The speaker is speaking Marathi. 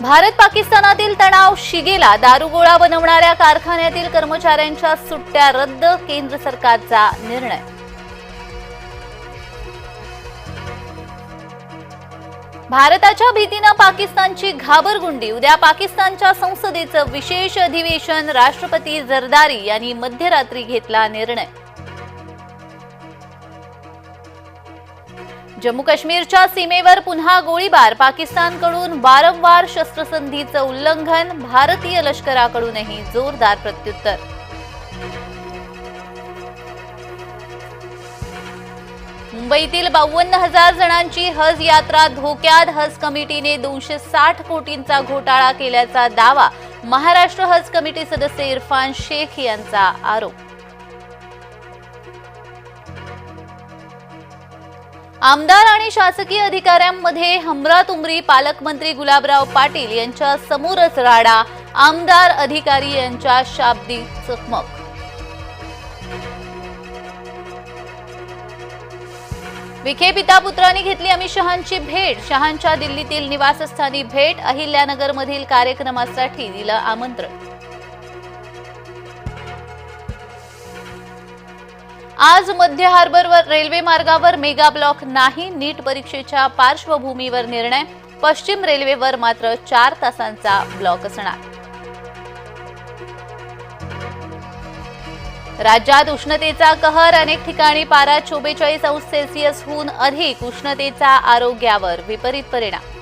भारत पाकिस्तानातील तणाव शिगेला दारुगोळा बनवणाऱ्या कारखान्यातील कर्मचाऱ्यांच्या सुट्ट्या रद्द केंद्र सरकारचा निर्णय. भारताच्या भीतीनं पाकिस्तानची घाबरगुंडी. उद्या पाकिस्तानच्या संसदेचं विशेष अधिवेशन. राष्ट्रपती जरदारी यांनी मध्यरात्री घेतला निर्णय. जम्मू काश्मीरच्या सीमेवर पुन्हा गोळीबार. पाकिस्तानकडून वारंवार शस्त्रसंधीचं उल्लंघन भारतीय लष्कराकडूनही जोरदार प्रत्युत्तर. मुंबईतील बावन्न हजार जणांची हज यात्रा धोक्यात. हज कमिटीने दोनशे साठ कोटींचा घोटाळा केल्याचा दावा. महाराष्ट्र हज कमिटी सदस्य इरफान शेख यांचा आरोप. आमदार आणि शासकीय अधिकाऱ्यांमध्ये हमरातुमरी पालकमंत्री गुलाबराव पाटील यांच्या समोरच राडा आमदार अधिकारी यांच्या शाब्दिक चकमक. विखे पिता पुत्रांनी घेतली अमित शहांची भेट. शहांच्या दिल्लीतील निवासस्थानी भेट अहिल्यानगरमधील कार्यक्रमासाठी दिलं आमंत्रण. आज मध्य हार्बरवर रेल्वे मार्गावर मेगा ब्लॉक नाही नीट परीक्षेच्या पार्श्वभूमीवर निर्णय. पश्चिम रेल्वेवर मात्र चार तासांचा ब्लॉक असणार. राज्यात उष्णतेचा कहर अनेक ठिकाणी पारा चोबेचाळीस अंश सेल्सिअसहून अधिक उष्णतेचा आरोग्यावर विपरीत परिणाम.